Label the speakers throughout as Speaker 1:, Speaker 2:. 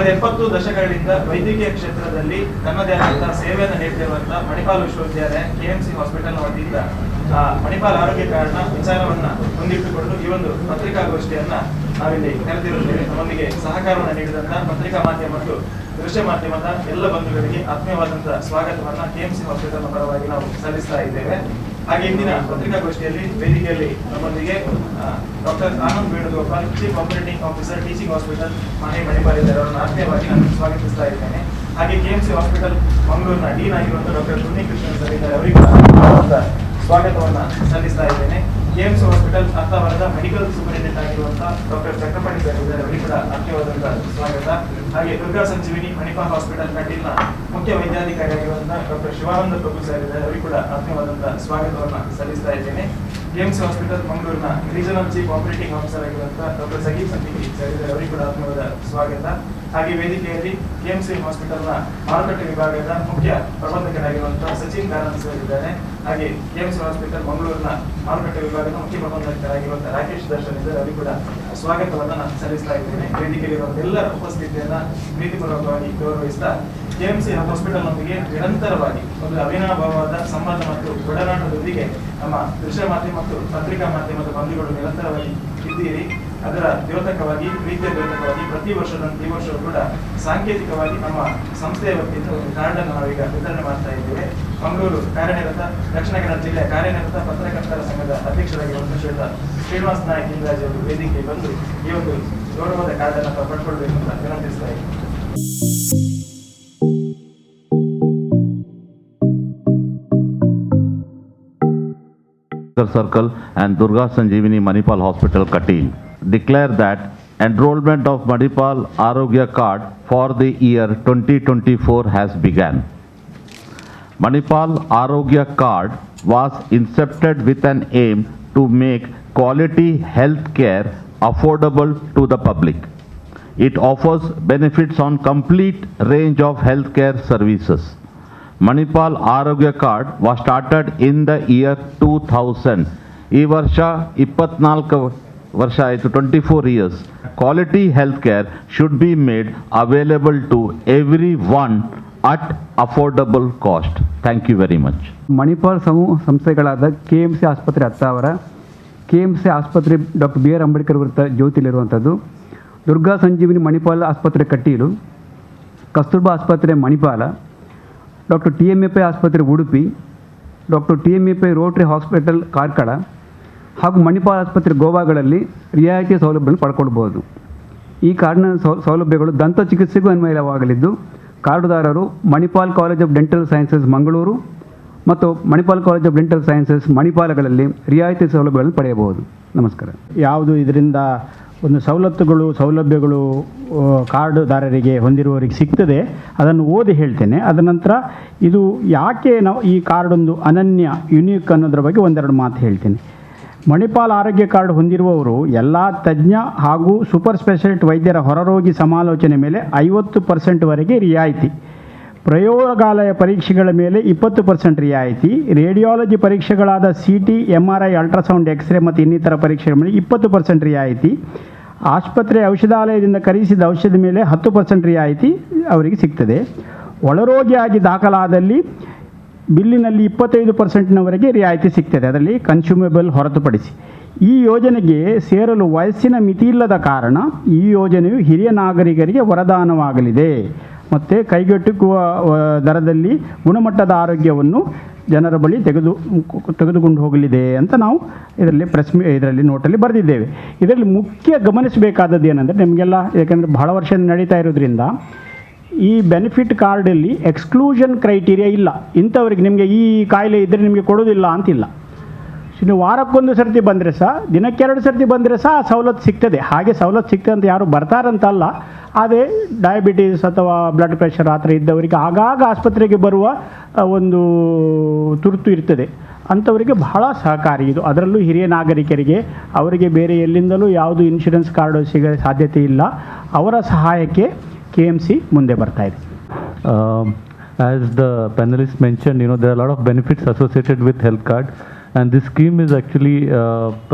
Speaker 1: ಕಳೆದ ಎಪ್ಪತ್ತು ದಶಕಗಳಿಂದ ವೈದ್ಯಕೀಯ ಕ್ಷೇತ್ರದಲ್ಲಿ ತನ್ನದೇ ಆದಂತಹ ಸೇವೆಯನ್ನು ನೀಡ್ತಿರುವಂತಹ ಮಣಿಪಾಲ್ ವಿಶ್ವವಿದ್ಯಾಲಯ ಕೆಎಂಸಿ ಹಾಸ್ಪಿಟಲ್ ವತಿಯಿಂದ ಮಣಿಪಾಲ್ ಆರೋಗ್ಯ ಕಾರ್ಡ್ನ ವಿಚಾರವನ್ನ ಮುಂದಿಟ್ಟುಕೊಂಡು ಈ ಒಂದು ಪತ್ರಿಕಾಗೋಷ್ಠಿಯನ್ನ ನಾವಿಲ್ಲಿ ಕರೆದಿರುತ್ತೇವೆ ನಮ್ಮೊಂದಿಗೆ ಸಹಕಾರವನ್ನು ನೀಡಿದಂತಹ ಪತ್ರಿಕಾ ಮಾಧ್ಯಮ ಮತ್ತು ದೃಶ್ಯ ಮಾಧ್ಯಮದ ಎಲ್ಲ ಬಂಧುಗಳಿಗೆ ಆತ್ಮೀಯವಾದಂತಹ ಸ್ವಾಗತವನ್ನ ಕೆಎಂಸಿ ಹಾಸ್ಪಿಟಲ್ ಪರವಾಗಿ ನಾವು ಸಲ್ಲಿಸ್ತಾ ಇದ್ದೇವೆ. ಹಾಗೆ ಇಂದಿನ ಪತ್ರಿಕಾಗೋಷ್ಠಿಯಲ್ಲಿ ವೇದಿಕೆಯಲ್ಲಿ ನಮ್ಮೊಂದಿಗೆ doctor Anand Venugopal chief operating officer teaching hospital ಮನೆ ಮಣಿಪಾಲ್ ಇದ್ದಾರೆ ಅವರನ್ನು ಆತ್ಮೀಯವಾಗಿ ನಾನು ಸ್ವಾಗತಿಸ್ತಾ ಇದ್ದೇನೆ. ಹಾಗೆ ಕೆಎಂಸಿ ಹಾಸ್ಪಿಟಲ್ ಮಂಗಳೂರಿನ ಡೀನ್ ಆಗಿರುವಂತಹ ಡಾಕ್ಟರ್ ಕೃಷ್ಣನ್ ಸರ್ ಇದ್ದಾರೆ. ಅವರಿಗೆ ಸ್ವಾಗತವನ್ನ ಸಲ್ಲಿಸ್ತಾ ಇದ್ದೇನೆ. ಕೆಎಂಸಿ ಹಾಸ್ಪಿಟಲ್ ಅತ್ತಾವರದ ಮೆಡಿಕಲ್ ಸೂಪರಿಂಟೆಂಡೆಂಟ್ ಆಗಿರುವಂತಹ ಡಾಕ್ಟರ್ ಚಕ್ರಪಾಣಿ ಸರ್ ಅವರಿಗೆ ಕೂಡ ಆತ್ಮೀಯವಾದಂತಹ ಸ್ವಾಗತ. ಹಾಗೆ ದುರ್ಗಾ ಸಂಜೀವಿನಿ ಮಣಿಪಾಲ್ ಹಾಸ್ಪಿಟಲ್ ಕಟೀಲ್ನ ಮುಖ್ಯ ವೈದ್ಯಾಧಿಕಾರಿ ಆಗಿರುವಂತಹ ಡಾಕ್ಟರ್ ಶಿವಾನಂದ ಪ್ರಭು ಸರ್ ಇದ್ದಾರೆ. ಅವರಿಗೆ ಕೂಡ ಆತ್ಮೀಯವಾದಂತಹ ಸ್ವಾಗತವನ್ನು ಸಲ್ಲಿಸ್ತಾ ಇದ್ದೇನೆ. ಕೆಎಂಸಿ ಹಾಸ್ಪಿಟಲ್ ಮಂಗಳೂರಿನ ರೀಜನಲ್ ಚೀಫ್ ಆಪರೇಟಿಂಗ್ ಆಫೀಸರ್ ಆಗಿರುವಂತಹ ಡಾಕ್ಟರ್ ಸಗೀಪ್ ಸಂಧಿಗಿ ಸರ್ ಇದ್ದಾರೆ. ಅವರಿಗೆ ಕೂಡ ಆತ್ಮವಾದ ಸ್ವಾಗತ. ಹಾಗೆ ವೇದಿಕೆಯಲ್ಲಿ ಕೆಎಂಸಿ ಹಾಸ್ಪಿಟಲ್ನ ಮಾರುಕಟ್ಟೆ ವಿಭಾಗದ ಮುಖ್ಯ ಪ್ರಬಂಧಕರಾಗಿರುವಂತಹ ಸಚಿನ್ ಕಾನಂದ್ ಸರ್ ಇದ್ದಾರೆ. ಹಾಗೆ ಕೆಎಂಸಿ ಹಾಸ್ಪಿಟಲ್ ಮಂಗಳೂರಿನ ಮಾರುಕಟ್ಟೆ ವಿಭಾಗದ ಮುಖ್ಯ ಪ್ರಬಂಧಕರಾಗಿರುವಂತಹ ರಾಕೇಶ್ ದರ್ಶನ್ ಇದ್ದಾರೆ. ಅಲ್ಲಿ ಕೂಡ ಸ್ವಾಗತವನ್ನು ನಾನು ಸಲ್ಲಿಸ್ತಾ ಇದ್ದೇನೆ. ವೇದಿಕೆಯಲ್ಲಿರುವ ಎಲ್ಲರ ಉಪಸ್ಥಿತಿಯನ್ನ ಪ್ರೀತಿಪೂರ್ವಕವಾಗಿ ಗೌರವಿಸ್ತಾ ಕೆಎಂಸಿ ಹಾಸ್ಪಿಟಲ್ನೊಂದಿಗೆ ನಿರಂತರವಾಗಿ ಒಂದು ಅವಿನಾಭಾವವಾದ ಸಂಬಂಧ ಮತ್ತು ಒಡನಾಟದೊಂದಿಗೆ ನಮ್ಮ ದೃಶ್ಯ ಮಾಧ್ಯಮ ಮತ್ತು ಪತ್ರಿಕಾ ಮಾಧ್ಯಮದ ಬಂಧುಗಳು ನಿರಂತರವಾಗಿ ಇದ್ದೀರಿ. ಅದರ ದ್ಯೋತಕವಾಗಿ ಪ್ರೀತಿಯ ದ್ಯೋತಕವಾಗಿ ಪ್ರತಿ ವರ್ಷದಂತೆ ಈ ವರ್ಷವೂ ಕೂಡ ಸಾಂಕೇತಿಕವಾಗಿ ನಮ್ಮ ಸಂಸ್ಥೆಯ ವತಿಯಿಂದ ಒಂದು ಕಾರ್ಡ್ ಅನ್ನು ನಾವೀಗ ವಿತರಣೆ ಮಾಡ್ತಾ ಇದ್ದೇವೆ. ಮಂಗಳೂರು ಕಾರ್ಯನಿರತ ದಕ್ಷಿಣ ಕನ್ನಡ ಜಿಲ್ಲೆಯ ಕಾರ್ಯನಿರತ ಪತ್ರಕರ್ತರ ಸಂಘದ ಅಧ್ಯಕ್ಷರಾಗಿರುವಂತಹ ಶ್ವೇತ ಶ್ರೀನಿವಾಸ ನಾಯಕ್ ಇಂದ್ರಾಜ್ ಅವರು ವೇದಿಕೆಗೆ ಬಂದು ಈ ಒಂದು ಗೌರವದ ಕಾರ್ಡ್ ಅನ್ನು ತಾವು ಪಡ್ಕೊಳ್ಬೇಕು ಅಂತ ವಿನಂತಿಸ್ತಾ ಇದ್ದೀನಿ
Speaker 2: Circle Durga Sanjeevani Manipal Hospital, Katil, declare that enrollment of Manipal Arogya Card for the year 2024 has begun. Manipal Arogya Card was incepted with an aim to make quality health care affordable to the public. It offers benefits on complete range of healthcare services. Manipal Arogya Card was started in the year 2000. ಈ ವರ್ಷ ಇಪ್ಪತ್ನಾಲ್ಕು ವರ್ಷ ಆಯಿತು twenty four years quality health care should be made available to everyone at affordable cost thank you very much
Speaker 3: Manipal ಸಮೂಹ ಸಂಸ್ಥೆಗಳಾದ K M C ಆಸ್ಪತ್ರೆ Attavar K M C ಆಸ್ಪತ್ರೆ doctor B R Ambedkar ವೃತ್ತ ಜ್ಯೋತಿಲಿರುವಂಥದ್ದು, ದುರ್ಗಾ ಸಂಜೀವಿನಿ ಮಣಿಪಾಲ್ ಆಸ್ಪತ್ರೆ ಕಟೀಲು, ಕಸ್ತೂರ್ಬಾ ಆಸ್ಪತ್ರೆ Manipal, doctor T M A Pai ಆಸ್ಪತ್ರೆ Udupi, doctor T M A Pai rotary hospital Karkala ಹಾಗೂ ಮಣಿಪಾಲ್ ಆಸ್ಪತ್ರೆ ಗೋವಾಗಳಲ್ಲಿ ರಿಯಾಯಿತಿ ಸೌಲಭ್ಯಗಳನ್ನು ಪಡ್ಕೊಳ್ಬೋದು ಈ ಕಾರ್ಡ್ನ ಸೌಲಭ್ಯಗಳು ದಂತ ಚಿಕಿತ್ಸೆಗೂ ಅನ್ವಯವಾಗಲಿದ್ದು ಕಾರ್ಡುದಾರರು Manipal college of dental sciences Mangaluru ಮತ್ತು Manipal college of dental sciences ಮಣಿಪಾಲಗಳಲ್ಲಿ ರಿಯಾಯಿತಿ ಸೌಲಭ್ಯಗಳನ್ನು ಪಡೆಯಬಹುದು. ನಮಸ್ಕಾರ.
Speaker 4: ಯಾವುದು ಇದರಿಂದ ಒಂದು ಸವಲತ್ತುಗಳು, ಸೌಲಭ್ಯಗಳು ಕಾರ್ಡುದಾರರಿಗೆ ಹೊಂದಿರುವವರಿಗೆ ಸಿಗ್ತದೆ, ಅದನ್ನು ಓದಿ ಹೇಳ್ತೇನೆ. ಅದ ನಂತರ ಇದು ಯಾಕೆ ನಾವು ಈ ಕಾರ್ಡೊಂದು ಅನನ್ಯ, ಯುನೀಕ್ ಅನ್ನೋದ್ರ ಬಗ್ಗೆ ಒಂದೆರಡು ಮಾತು ಹೇಳ್ತೇನೆ. ಮಣಿಪಾಲ್ ಆರೋಗ್ಯ ಕಾರ್ಡ್ ಹೊಂದಿರುವವರು ಎಲ್ಲ ತಜ್ಞ ಹಾಗೂ ಸೂಪರ್ ಸ್ಪೆಷಲಿಸ್ಟ್ ವೈದ್ಯರ ಹೊರರೋಗಿ ಸಮಾಲೋಚನೆ ಮೇಲೆ ಐವತ್ತು ಪರ್ಸೆಂಟ್ವರೆಗೆ ರಿಯಾಯಿತಿ. ಪ್ರಯೋಗಾಲಯ ಪರೀಕ್ಷೆಗಳ ಮೇಲೆ ಇಪ್ಪತ್ತು ಪರ್ಸೆಂಟ್ ರಿಯಾಯಿತಿ. Radiology ಪರೀಕ್ಷೆಗಳಾದ C T M R I ultrasound x ray ಮತ್ತು ಇನ್ನಿತರ ಪರೀಕ್ಷೆಗಳ ಮೇಲೆ ಇಪ್ಪತ್ತು ಪರ್ಸೆಂಟ್ ರಿಯಾಯಿತಿ. ಆಸ್ಪತ್ರೆ ಔಷಧಾಲಯದಿಂದ ಖರೀದಿಸಿದ ಔಷಧ ಮೇಲೆ ಹತ್ತು ಪರ್ಸೆಂಟ್ ರಿಯಾಯಿತಿ ಅವರಿಗೆ ಸಿಗ್ತದೆ. ಒಳರೋಗಿಯಾಗಿ ದಾಖಲಾದಲ್ಲಿ ಬಿಲ್ಲಿನಲ್ಲಿ ಇಪ್ಪತ್ತೈದು ಪರ್ಸೆಂಟ್ನವರೆಗೆ ರಿಯಾಯಿತಿ ಸಿಗ್ತದೆ. ಅದರಲ್ಲಿ ಕನ್ಸ್ಯೂಮೇಬಲ್ ಹೊರತುಪಡಿಸಿ. ಈ ಯೋಜನೆಗೆ ಸೇರಲು ವಯಸ್ಸಿನ ಮಿತಿ ಇಲ್ಲದ ಕಾರಣ ಈ ಯೋಜನೆಯು ಹಿರಿಯ ನಾಗರಿಕರಿಗೆ ವರದಾನವಾಗಲಿದೆ. ಮತ್ತು ಕೈಗೆಟುಕುವ ದರದಲ್ಲಿ ಗುಣಮಟ್ಟದ ಆರೋಗ್ಯವನ್ನು ಜನರ ಬಳಿ ತೆಗೆದು, ತೆಗೆದುಕೊಂಡು ಹೋಗಲಿದೆ ಅಂತ ನಾವು ಇದರಲ್ಲಿ ಪ್ರೆಸ್ ಇದರಲ್ಲಿ ನೋಟಲ್ಲಿ ಬರೆದಿದ್ದೇವೆ. ಇದರಲ್ಲಿ ಮುಖ್ಯ ಗಮನಿಸಬೇಕಾದದ್ದು ಏನಂದರೆ, ನಿಮಗೆಲ್ಲ, ಯಾಕೆಂದರೆ ಬಹಳ ವರ್ಷ ನಡೀತಾ ಇರೋದ್ರಿಂದ ಈ ಬೆನಿಫಿಟ್ ಕಾರ್ಡಲ್ಲಿ ಎಕ್ಸ್ಕ್ಲೂಷನ್ ಕ್ರೈಟೀರಿಯಾ ಇಲ್ಲ. ಇಂಥವ್ರಿಗೆ ನಿಮಗೆ ಈ ಕಾಯಿಲೆ ಇದ್ದರೆ ನಿಮಗೆ ಕೊಡೋದಿಲ್ಲ ಅಂತಿಲ್ಲ. ಇನ್ನು ವಾರಕ್ಕೊಂದು ಸರ್ತಿ ಬಂದರೆ ಸಹ, ದಿನಕ್ಕೆ ಎರಡು ಸರ್ತಿ ಬಂದರೆ ಸಹ ಆ ಸವಲತ್ತು ಸಿಗ್ತದೆ. ಹಾಗೆ ಸವಲತ್ತು ಸಿಗ್ತದೆ ಅಂತ ಯಾರು ಬರ್ತಾರಂತಲ್ಲ, ಅದೇ ಡಯಾಬಿಟೀಸ್ ಅಥವಾ ಬ್ಲಡ್ ಪ್ರೆಷರ್ ಆ ಥರ ಇದ್ದವರಿಗೆ ಆಗಾಗ ಆಸ್ಪತ್ರೆಗೆ ಬರುವ ಒಂದು ತುರ್ತು ಇರ್ತದೆ. ಅಂಥವರಿಗೆ ಬಹಳ ಸಹಕಾರಿ ಇದು. ಅದರಲ್ಲೂ ಹಿರಿಯ ನಾಗರಿಕರಿಗೆ, ಅವರಿಗೆ ಬೇರೆ ಎಲ್ಲಿಂದಲೂ ಯಾವುದು ಇನ್ಶೂರೆನ್ಸ್ ಕಾರ್ಡು ಸಿಗೋ ಸಾಧ್ಯತೆ ಇಲ್ಲ. ಅವರ ಸಹಾಯಕ್ಕೆ ಕೆ ಎಮ್ ಸಿ ಮುಂದೆ ಬರ್ತಾ ಇದೆ
Speaker 5: Um, as the panelists mentioned, you know, there are a lot of benefits associated with health card, and this scheme is actually uh,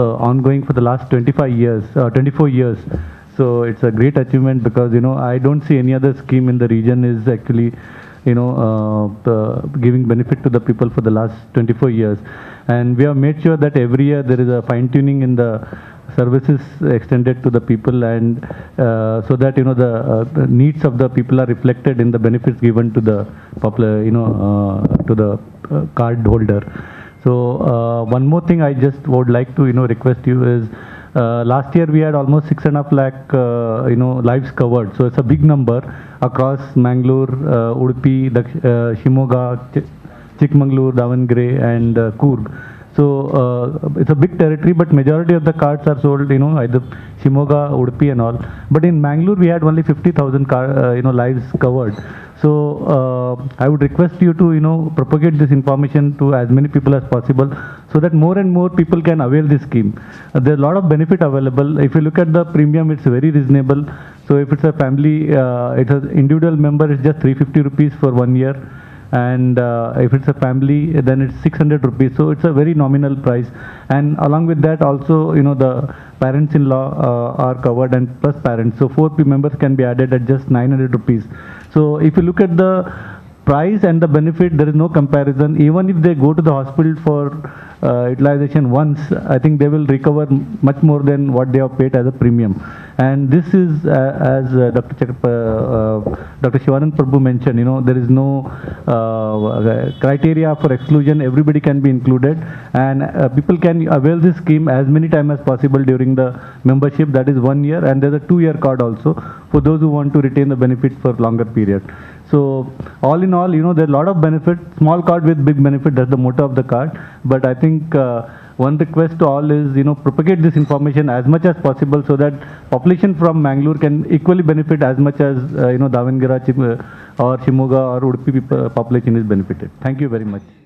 Speaker 5: uh, ongoing for the last 25 years, uh, 24 years, So it's a great achievement because you know I don't see any other scheme in the region is actually you know uh, the giving benefit to the people for the last 24 years, and we have made sure that every year there is a fine tuning in the services extended to the people and uh, so that you know the, uh, the needs of the people are reflected in the benefits given to the popular you know uh, to the uh, card holder so uh, one more thing i just would like to you know request you is uh, last year we had almost six and a half lakh you know lives covered so it's a big number across mangalore udupi Daksh- shimoga Ch- Chikmagalur, Davangere, and uh, Coorg. So uh, it's a big territory, but majority of the cards are sold, you know, either Shimoga, Udupi, and all. But in Mangalore, we had only 50,000 car, uh, you know, lives covered. So uh, I would request you to, you know, propagate this information to as many people as possible, so that more and more people can avail this scheme. Uh, there's a lot of benefit available. If you look at the premium, it's very reasonable. So if it's a family, uh, it's an individual member, it's just 350 rupees for one year and uh, if it's a family then it's 600 rupees. So it's a very nominal price. And along with that also you know the parents in law uh, are covered and plus parents. So four members can be added at just 900 rupees. So if you look at the price and the benefit there is no comparison. Even if they go to the hospital for uh, utilization once i think they will recover much more than what they have paid as a premium and this is uh, as dr Chak- dr shivanand prabhu mentioned you know there is no uh, criteria for exclusion everybody can be included and uh, people can avail this scheme as many times as possible during the membership that is one year and there's a two year card also for those who want to retain the benefit for longer period so all in all, you know, there are a lot of benefit. Small card with big benefit. That's the motto of the card. But I think uh, one request to all is, you know, propagate this information as much as possible so that population from Mangalore can equally benefit as much as uh, you know Davangere, uh, or Shimoga or Udupi people- population is benefited. Thank you very much.